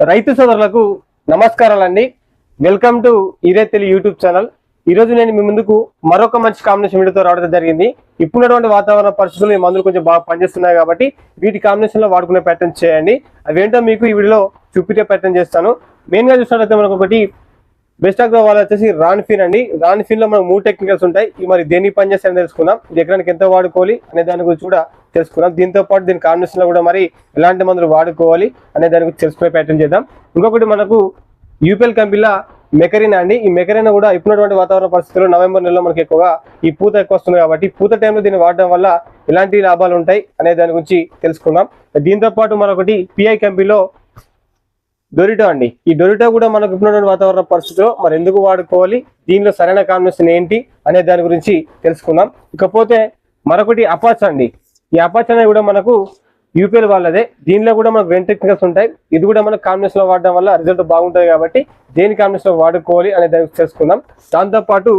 రైతు సోదరులకు నమస్కారాలండి. వెల్కమ్ టు ఇదే తెలి యూట్యూబ్ ఛానల్ ఈ రోజు నేను మీ ముందుకు మరొక మంచి కాంబినేషన్ వీడియోతో రావడం జరిగింది. ఇప్పుడున్నటువంటి వాతావరణ పరిస్థితులు ఈ మందులు కొంచెం బాగా పనిచేస్తున్నాయి కాబట్టి వీటి కాంబినేషన్లో వాడుకునే ప్రయత్నం చేయండి. అవేంటో మీకు ఈ వీడియోలో చూపించే ప్రయత్నం చేస్తాను. మెయిన్గా చూసినట్లయితే మనకు ఒకటి బెస్ట్ ఆఫ్ వాళ్ళు వచ్చేసి రాన్ఫిన్ అండి. రాన్ ఫిన్ మనకు మూడు టెక్నికల్స్ ఉంటాయి. ఇవి మరి దేనికి పనిచేస్తాయని తెలుసుకుందాం. ఇది ఎకరానికి ఎంత వాడుకోవాలి అనే దాని గురించి కూడా తెలుసుకున్నాం దీంతో పాటు దీని కాంబినేషన్లో కూడా మరి ఎలాంటి మందులు వాడుకోవాలి అనే దాని గురించి తెలుసుకునే ప్రయత్నం చేద్దాం. ఇంకొకటి మనకు యూపీఎల్ కంపెనీలో మెకరీనా అండి? ఈ మెకరీనా కూడా ఇప్పుడున్నటువంటి వాతావరణ పరిస్థితుల్లో నవంబర్ నెలలో మనకి ఎక్కువగా ఈ పూత ఎక్కువ వస్తుంది కాబట్టి పూత టైంలో దీన్ని వాడడం వల్ల ఎలాంటి లాభాలు ఉంటాయి అనే దాని గురించి తెలుసుకుందాం. దీంతో పాటు మరొకటి పిఐ కంపెనీలో డొరిటో అండి. ఈ డొరిటో కూడా మనకు ఇప్పుడున్నటువంటి వాతావరణ పరిస్థితిలో మరి ఎందుకు వాడుకోవాలి? దీనిలో సరైన కాంబినేషన్ ఏంటి? అనే దాని గురించి తెలుసుకుందాం. ఇకపోతే మరొకటి అపాచ్ అండి. ఈ అపాచ్ అనేది కూడా మనకు యూపీఎల్ వాళ్ళదే. దీనిలో కూడా మనకు రెండు టెక్నికల్స్ ఉంటాయి. ఇది కూడా మనకు కాంబినేషన్లో వాడడం వల్ల రిజల్ట్ బాగుంటుంది కాబట్టి దేని కాంబినేషన్లో వాడుకోవాలి అనే దానికి గురించి తెలుసుకుందాం. దాంతో పాటు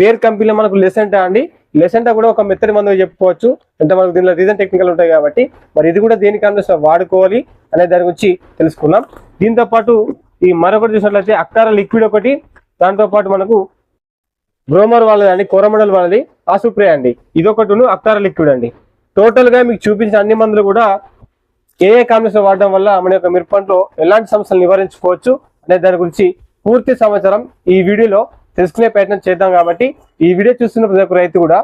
బేర్ కంపెనీలో మనకు లెసెంటా అండి. లెసెంటా కూడా ఒక మెత్తడి మందు చెప్పుకోవచ్చు. అంటే మనకు దీనిలో రీజన్ టెక్నికల్ ఉంటాయి కాబట్టి. మరి ఇది కూడా దేని కాంబినేషన్లో వాడుకోవాలి అనే దాని గురించి తెలుసుకుందాం. దీంతో పాటు ఈ మరొకటి చూసినట్లయితే అక్కార లిక్విడ్ ఒకటి. దాంతో పాటు మనకు బ్రోమర్ వాళ్ళది అండి కోరమండల్ వాళ్ళది ఆసుప్రే అండి. ఇదొకటి అక్కార లిక్విడ్ అండి. టోటల్గా మీకు చూపించిన అన్ని మందులు కూడా ఏ ఏ కాంబినేషన్ వాడడం వల్ల మన యొక్క మిరపంట్లో ఎలాంటి సమస్యలు నివారించుకోవచ్చు అనే దాని గురించి పూర్తి సమాచారం ఈ వీడియోలో తెలుసుకునే ప్రయత్నం చేద్దాం కాబట్టి ఈ వీడియో చూస్తున్న ప్రతి ఒక్క రైతు కూడా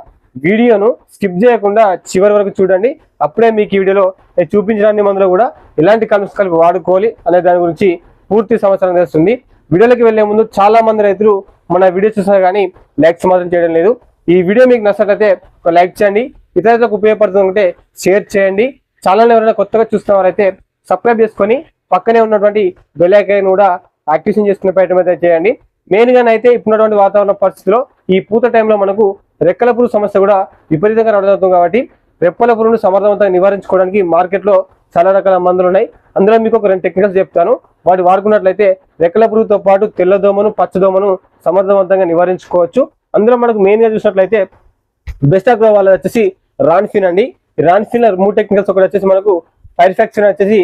వీడియోను స్కిప్ చేయకుండా చివరి వరకు చూడండి. అప్పుడే మీకు ఈ వీడియోలో నేను చూపించిన అన్ని మందులు కూడా ఎలాంటి కాంబినేషన్ కలిపి వాడుకోవాలి అనే దాని గురించి పూర్తి సమాచారం తెలుస్తుంది. వీడియోలోకి వెళ్ళే ముందు చాలా మంది రైతులు మన వీడియో చూసినా కానీ లైక్స్ మాత్రం చేయడం లేదు. ఈ వీడియో మీకు నచ్చినట్లయితే ఒక లైక్ చేయండి. ఇతరులకు ఉపయోగపడుతుందంటే షేర్ చేయండి. ఛానల్ ఎవరైనా కొత్తగా చూస్తున్నవారైతే సబ్స్క్రైబ్ చేసుకొని పక్కనే ఉన్నటువంటి బెల్ కూడా యాక్టివేషన్ చేసుకునే ప్రయత్నం అయితే చేయండి. మెయిన్గా అయితే ఇప్పుడున్నటువంటి వాతావరణ పరిస్థితిలో ఈ పూత టైంలో మనకు రెక్కల పురుగు సమస్య కూడా విపరీతంగా నడుతుంది కాబట్టి రెప్పల పురుగును సమర్థవంతంగా నివారించుకోవడానికి మార్కెట్లో చాలా రకాల మందులు ఉన్నాయి. అందులో మీకు ఒక రెండు టెక్నికల్స్ చెప్తాను. వాటి వాడుకున్నట్లయితే రెక్కల పురుగుతో పాటు తెల్లదోమను పచ్చదోమను సమర్థవంతంగా నివారించుకోవచ్చు. అందులో మనకు మెయిన్గా చూసినట్లయితే బెస్ట్ ఆగ్రో వాళ్ళది వచ్చేసి రాన్ఫిన్ అండి. ఈ రాన్ఫిన్ మూడు టెక్నికల్స్ ఒకటి వచ్చేసి మనకు పైరిఫాక్షన్ వచ్చేసి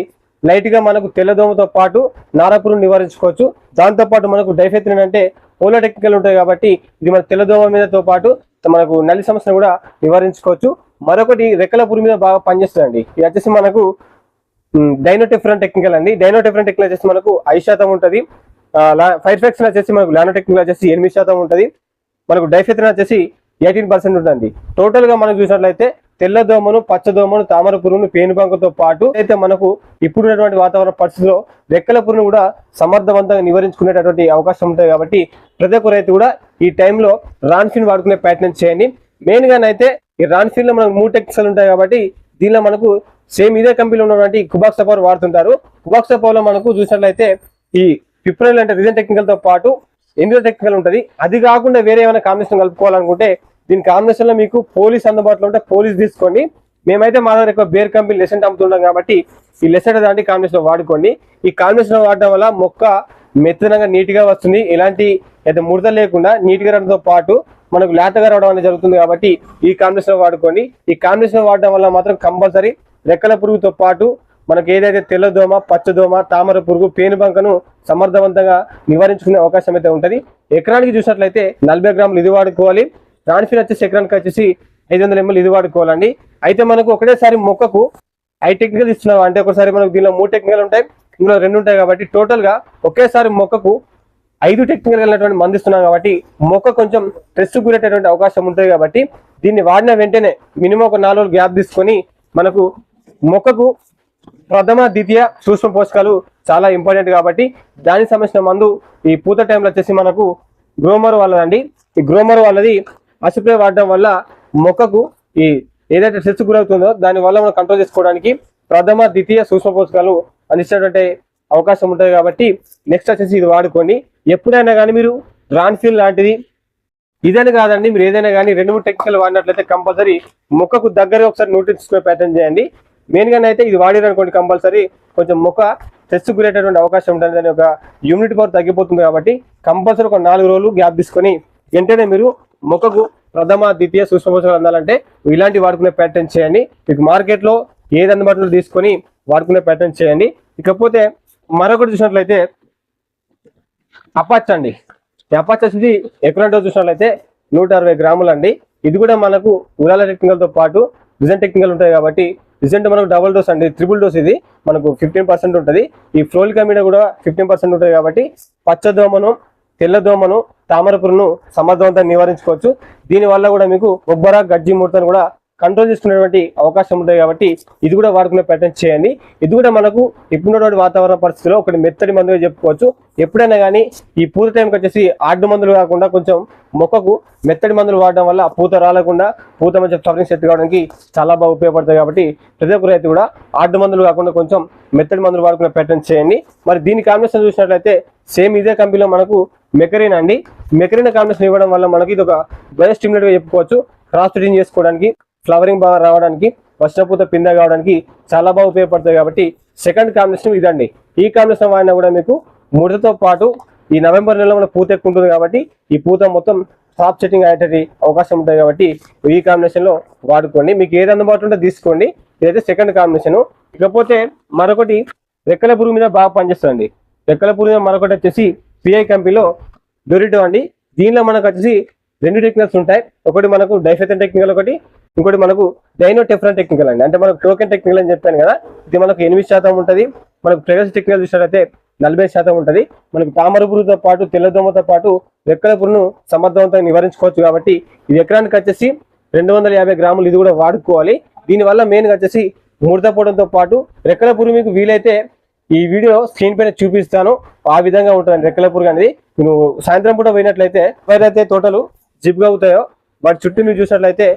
లైట్గా మనకు తెల్లదోమతో పాటు నారాపురం నివారించుకోవచ్చు. దాంతో పాటు మనకు డైఫెత్రిన్ అంటే పోలో టెక్నికల్ ఉంటాయి కాబట్టి ఇది మన తెల్లదోమ మీదతో పాటు మనకు నల్లి సమస్యను కూడా నివారించుకోవచ్చు. మరొకటి రెక్కల పురి మీద బాగా పనిచేస్తుందండి. ఇది వచ్చేసి మనకు డైనోటెఫ్రన్ టెక్నికల్ అండి. డైనోటెఫ్రన్ టెక్నికల్ వచ్చేసి మనకు ఐదు శాతం ఉంటుంది. ఫైర్ ఫ్యాక్షన్ వచ్చేసి మనకు లానో టెక్నికల్ వచ్చేసి ఎనిమిది శాతం ఉంటుంది. మనకు డైఫెత్రిన్ వచ్చేసి ఎయిటీన్ పర్సెంట్ ఉంటుంది టోటల్గా మనం చూసినట్లయితే తెల్లదోమను పచ్చదోమను తామర పురుగును పేనుబంకతో పాటు అయితే మనకు ఇప్పుడున్నటువంటి వాతావరణ పరిస్థితిలో రెక్కల పురుగును కూడా సమర్థవంతంగా నివారించుకునేటటువంటి అవకాశం ఉంటుంది కాబట్టి ప్రతి ఒక్క రైతు కూడా ఈ టైంలో రాన్ఫిన్ వాడుకునే ప్రయత్నం చేయండి. మెయిన్ గానైతే ఈ రాన్ఫిన్లో మనకు మూడు టెక్నికల్ ఉంటాయి కాబట్టి దీనిలో మనకు సేమ్ ఇదే కంపెనీలో ఉన్నటువంటి కుబాక్స్ పవర్ వాడుతుంటారు. కుబాక్స్ పవర్లో మనకు చూసినట్లయితే ఈ పిప్రైల్ అంటే రిజన్ టెక్నికల్తో పాటు ఎండియో టెక్నికల్ ఉంటుంది. అది కాకుండా వేరే ఏమైనా కాంబినేషన్ కలుపుకోవాలనుకుంటే దీని కాంబినేషన్లో మీకు పోలీస్ అందుబాటులో ఉంటే పోలీస్ తీసుకోండి. మేమైతే మా దగ్గర ఎక్కువ బేర్ కంపెనీ లెసెంట్ అమ్ముతుంటాం కాబట్టి ఈ లెసెంట్ దాంట్లో కాంబినేషన్ వాడుకోండి. ఈ కాంబినేషన్ వాడడం వల్ల మొక్క మెత్తనంగా నీట్గా వస్తుంది. ఎలాంటి అయితే ముడత లేకుండా నీట్గా రావడంతో పాటు మనకు లేతగా రావడం అనేది జరుగుతుంది కాబట్టి ఈ కాంబినేషన్ వాడుకోండి. ఈ కాంబినేషన్ వాడడం వల్ల మాత్రం కంపల్సరీ రెక్కల పురుగుతో పాటు మనకు ఏదైతే తెల్లదోమ పచ్చదోమ తామర పురుగు పేనుబంకను సమర్థవంతంగా నివారించుకునే అవకాశం అయితే ఉంటుంది. ఎకరానికి చూసినట్లయితే నలభై గ్రాములు ఇది వాడుకోవాలి. రాణిఫిన్ వచ్చేసి ఎకరానికి వచ్చేసి ఐదు వందల ఎంఎల్ ఇది వాడుకోవాలండి. అయితే మనకు ఒకటేసారి మొక్కకు ఐ టెక్నికల్ ఇస్తున్నాం అంటే ఒకసారి మనకు దీనిలో మూడు టెక్నికల్ ఉంటాయి ఇందులో రెండు ఉంటాయి కాబట్టి టోటల్గా ఒకేసారి మొక్కకు ఐదు టెక్నికల్ వెళ్ళినటువంటి మందిస్తున్నాం కాబట్టి మొక్క కొంచెం స్ట్రెస్ గురేటటువంటి అవకాశం ఉంటుంది కాబట్టి దీన్ని వాడిన వెంటనే మినిమం ఒక నాలుగు గ్యాప్ తీసుకొని మనకు మొక్కకు ప్రథమ ద్వితీయ సూక్ష్మ పోషకాలు చాలా ఇంపార్టెంట్ కాబట్టి దానికి సంబంధించిన మందు ఈ పూత టైంలో వచ్చేసి మనకు గ్రోమర్ వాళ్ళదండి. ఈ గ్రోమర్ వాళ్ళది అసిప్రే వాడడం వల్ల మొక్కకు ఈ ఏదైతే స్ట్రెస్ గురవుతుందో దాని వల్ల మనం కంట్రోల్ చేసుకోవడానికి ప్రథమ ద్వితీయ సూక్ష్మ పోషకాలు అందించేటువంటి అవకాశం ఉంటుంది కాబట్టి నెక్స్ట్ వచ్చేసి ఇది వాడుకోండి. ఎప్పుడైనా కానీ మీరు రాన్ఫిల్ లాంటిది ఇదని కాదండి మీరు ఏదైనా కానీ రెండు మూడు టెక్నికల్ వాడినట్లయితే కంపల్సరీ మొక్కకు దగ్గర ఒకసారి నోటీస్ ప్రయత్నం చేయండి. మెయిన్గా అయితే ఇది వాడిరు కంపల్సరీ కొంచెం మొక్క స్ట్రెస్ గురేటటువంటి అవకాశం ఉంటుంది ఒక యొక్క యూనిట్ పవర్ తగ్గిపోతుంది కాబట్టి కంపల్సరీ ఒక నాలుగు రోజులు గ్యాప్ తీసుకొని వెంటనే మీరు మొక్కకు ప్రథమ ద్వితీయ సూక్ష్మపోషకాలు అందాలంటే ఇలాంటి వాడుకునే ప్యాటర్న్ చేయండి. మీకు మార్కెట్లో ఏది అందుబాటులో తీసుకొని వాడుకునే ప్యాటర్న్ చేయండి. ఇకపోతే మరొకటి చూసినట్లయితే అపాచ్ అండి. ఈ అపాచ్ వచ్చేసి ఎకరంటో చూసినట్లయితే నూట అరవై గ్రాములు అండి. ఇది కూడా మనకు ఉరాల టెక్నికల్తో పాటు డిజైన్ టెక్నికల్ ఉంటాయి కాబట్టి రిజెంట్ మనకు డబుల్ డోస్ అండి త్రిబుల్ డోస్ ఇది. మనకు ఫిఫ్టీన్ పర్సెంట్ ఉంటుంది. ఈ ఫ్లోలికా మీద కూడా ఫిఫ్టీన్ పర్సెంట్ ఉంటుంది కాబట్టి పచ్చదోమను తెల్లదోమను తామరపురును సమర్థవంతంగా నివారించుకోవచ్చు. దీనివల్ల కూడా మీకు బొబ్బర గజ్జి ముడతను కూడా కంట్రోల్ చేసుకునేటువంటి అవకాశం ఉంటుంది కాబట్టి ఇది కూడా వాడుకునే ప్రయత్నం చేయండి. ఇది కూడా మనకు ఇప్పుడున్నటువంటి వాతావరణ పరిస్థితిలో ఒకటి మెత్తడి మందుగా చెప్పుకోవచ్చు. ఎప్పుడైనా కానీ ఈ పూత టైంకి వచ్చేసి ఆడు మందులు కాకుండా కొంచెం మొక్కకు మెత్తడి మందులు వాడడం వల్ల పూత రాలకుండా పూత మంచి ఫ్లవరింగ్ సెట్ కావడానికి చాలా బాగా ఉపయోగపడతాయి కాబట్టి ప్రతి ఒక్క రైతు కూడా ఆడు మందులు కాకుండా కొంచెం మెత్తడి మందులు వాడుకునే ప్రయత్నం చేయండి. మరి దీని కాంబినేషన్ చూసినట్లయితే సేమ్ ఇదే కంపెనీలో మనకు మెకరీన్ అండి? మెకరీన్ కాంబినేషన్ ఇవ్వడం వల్ల మనకి ఇది ఒక బయోస్టిమ్యులేట్గా చెప్పుకోవచ్చు. క్రాస్ ఫిటింగ్ చేసుకోవడానికి ఫ్లవరింగ్ బాగా రావడానికి వర్షపూత పింద కావడానికి చాలా బాగా ఉపయోగపడుతుంది కాబట్టి సెకండ్ కాంబినేషన్ ఇదండి. ఈ కాంబినేషన్ వాడినా కూడా మీకు ముడతతో పాటు ఈ నవంబర్ నెలలో మన పూత ఎక్కువ ఉంటుంది కాబట్టి ఈ పూత మొత్తం క్రాప్ సెట్టింగ్ అయ్యేటది అవకాశం ఉంటుంది కాబట్టి ఈ కాంబినేషన్లో వాడుకోండి. మీకు ఏది అందుబాటులో ఉంటే తీసుకోండి. ఇదైతే సెకండ్ కాంబినేషన్ ఇకపోతే మరొకటి రెక్కల పురుగు మీద బాగా పనిచేస్తుంది రెక్కల పురుగు మీద మరొకటి వచ్చేసి పిఐ కంపెనీలో డొరిటో అండి. దీనిలో మనకు వచ్చేసి రెండు టెక్నిక్స్ ఉంటాయి. ఒకటి మనకు డైఫెథన్ టెక్నికల్ ఒకటి ఇంకోటి మనకు డైనో టెఫ్రన్ టెక్నికల్ అండి. అంటే మనకు టోకెన్ టెక్నికల్ అని చెప్పాను కదా ఇది మనకు ఎనిమిది శాతం ఉంటుంది. మనకు ప్రైవసీ టెక్నికల్ చూసినట్లయితే నలభై శాతం ఉంటుంది. మనకు తామర పురుగుతో పాటు తెల్లదోమతో పాటు రెక్కల పురుగును సమర్థవంతంగా నివారించుకోవచ్చు కాబట్టి ఇది ఎకరానికి వచ్చేసి రెండు వందల యాభై గ్రాములు ఇది కూడా వాడుకోవాలి. దీనివల్ల మెయిన్గా వచ్చేసి ముడతపోవడంతో పాటు రెక్కల పురుగు మీకు వీలైతే ఈ వీడియో స్క్రీన్ పైన చూపిస్తాను. ఆ విధంగా ఉంటుంది రెక్కల పురుగు అనేది. నువ్వు సాయంత్రం పూట పోయినట్లయితే ఎవరైతే తోటలు జిప్గా అవుతాయో వాటి చుట్టూ మీరు చూసినట్లయితే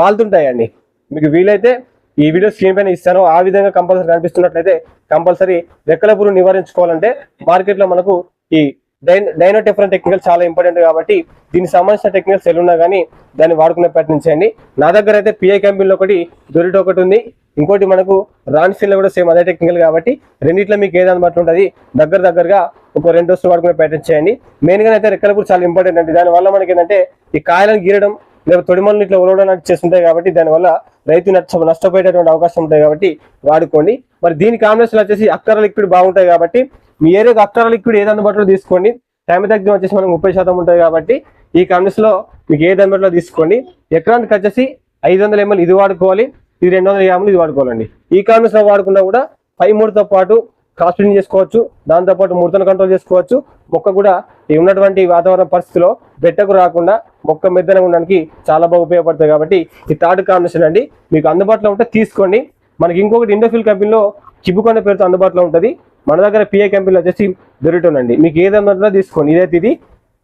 వాళ్తుంటాయండి. మీకు వీలైతే ఈ వీడియో స్క్రీన్ పైన ఇస్తాను. ఆ విధంగా కంపల్సరీ కనిపిస్తున్నట్లయితే కంపల్సరీ రెక్కల పురుగు నివారించుకోవాలంటే మార్కెట్లో మనకు ఈ డైన్ డైనో టెఫ్రన్ టెక్నికల్ చాలా ఇంపార్టెంట్ కాబట్టి దీనికి సంబంధించిన టెక్నికల్స్ ఎన్ని ఉన్నా కానీ దాన్ని వాడుకునే ప్రయత్నించండి చేయండి. నా దగ్గర అయితే పిఐ కంపెనీలో ఒకటి దొరిట ఒకటి ఉంది. ఇంకోటి మనకు రాన్సిల్లో కూడా సేమ్ అదే టెక్నికల్ కాబట్టి రెండిట్లో మీకు ఏది అందుబాటులో ఉంటుంది దగ్గర దగ్గరగా ఒక రెండు రోజులు వాడుకునే ప్రయత్నం చేయండి. మెయిన్గా అయితే రెక్కల పురుగు చాలా ఇంపార్టెంట్ అండి. దానివల్ల మనకి ఏంటంటే ఈ కాయలను గీరడం లేదా తొడిమల్ని ఇట్లా ఉలవడం చేస్తుంటాయి కాబట్టి దానివల్ల రైతు నష్ట నష్టపోయేటటువంటి అవకాశం ఉంటాయి కాబట్టి వాడుకోండి. మరి దీని కాంబినేషన్ వచ్చేసి అక్కర లిక్విడ్ బాగుంటాయి కాబట్టి మీ ఏరియాకి అక్కర లిక్విడ్ ఏది అందుబాటులో తీసుకోండి. టైం వచ్చేసి మనకు ముప్పై శాతం ఉంటుంది కాబట్టి ఈ కాంబినేషన్లో మీకు ఏది అందుబాటులో తీసుకోండి. ఎకరానికి వచ్చేసి ఐదు వందల ఎంఎల్ ఇది వాడుకోవాలి ఇది రెండు వందల యాభై ఇది వాడుకోవాలండి. ఈ కాంబినేషన్ వాడుకున్నా కూడా పై మూడుతో పాటు క్రాస్ చేసుకోవచ్చు దాంతోపాటు ముడతను కంట్రోల్ చేసుకోవచ్చు. మొక్క కూడా ఈ ఉన్నటువంటి వాతావరణ పరిస్థితిలో బెట్టకు రాకుండా మొక్క మెద్దన ఉండడానికి చాలా బాగా ఉపయోగపడుతుంది కాబట్టి ఈ థర్డ్ కాంబినేషన్ అండి. మీకు అందుబాటులో ఉంటే తీసుకోండి. మనకి ఇంకొకటి ఇండోఫిల్ కంపెనీలో చిబ్బుకొండ పేరుతో అందుబాటులో ఉంటుంది. మన దగ్గర పిఏ కంపెనీలో వచ్చేసి దొరిటోన్ అండి. మీకు ఏదన్నా తీసుకోండి. ఇదైతే ఇది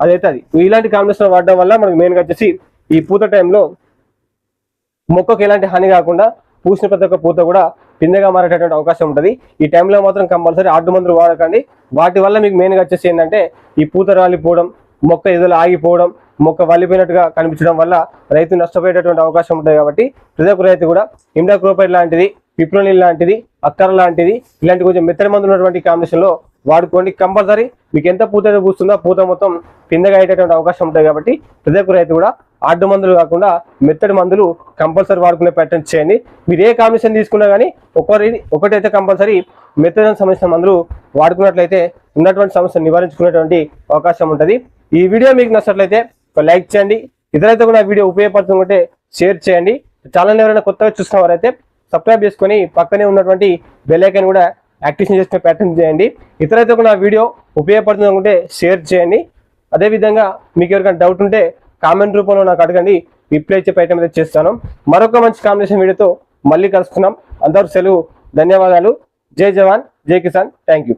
అదైతే అది. ఇలాంటి కాంబినేషన్ వాడడం వల్ల మనకు మెయిన్గా వచ్చేసి ఈ పూత టైంలో మొక్కకు ఎలాంటి హాని కాకుండా పూసిన ప్రతి ఒక్క పూత కూడా పిందెగా మారేటటువంటి అవకాశం ఉంటుంది. ఈ టైంలో మాత్రం కంపల్సరీ ఆడు మందులు వాడకండి. వాటి వల్ల మీకు మెయిన్గా వచ్చేసి ఏంటంటే ఈ పూత రాలిపోవడం మొక్క ఎదులు ఆగిపోవడం మొక్క వల్లిపోయినట్టుగా కనిపించడం వల్ల రైతు నష్టపోయేటటువంటి అవకాశం ఉంటుంది కాబట్టి ప్రతి ఒక్క రైతు కూడా ఇండాక్రోపైడ్ లాంటిది పిప్రోనిల్ లాంటిది అక్కర లాంటిది ఇలాంటి కొంచెం మెత్తడి మందు ఉన్నటువంటి కాంబినేషన్లో వాడుకోండి. కంపల్సరీ మీకు ఎంత పూత అయితే పూస్తుందో పూత మొత్తం పిందగా అయ్యేటటువంటి అవకాశం ఉంటుంది కాబట్టి ప్రతి ఒక్క రైతు కూడా అడ్డు మందులు కాకుండా మెత్తడి మందులు కంపల్సరీ వాడుకునే ప్రయత్నం చేయండి. మీరు ఏ కాంబినేషన్ తీసుకున్నా కానీ ఒకరి ఒకటైతే కంపల్సరీ మెత్తడానికి సంబంధించిన మందులు వాడుకున్నట్లయితే ఉన్నటువంటి సమస్యను నివారించుకునేటువంటి అవకాశం ఉంటుంది. ఈ వీడియో మీకు నచ్చినట్లయితే ఒక లైక్ చేయండి. ఇతరైతే కూడా వీడియో ఉపయోగపడుతుంటే షేర్ చేయండి. ఛానల్ ఎవరైనా కొత్తగా చూసిన వారైతే సబ్స్క్రైబ్ చేసుకొని పక్కనే ఉన్నటువంటి బెల్లైకన్ కూడా యాక్టివేషన్ చేసుకునే ప్రయత్నం చేయండి. ఇతరైతే కూడా వీడియో ఉపయోగపడుతుంది అనుకుంటే షేర్ చేయండి. అదేవిధంగా మీకు ఎవరికైనా డౌట్ ఉంటే కామెంట్ రూపంలో నాకు అడగండి. రిప్లై ఇచ్చే ప్రయత్నం అయితే చేస్తాను. మరొక మంచి కాంబినేషన్ వీడియోతో మళ్ళీ కలుసుకున్నాం అందరూ సెలవు ధన్యవాదాలు. జై జవాన్ జై కిసాన్. Thank you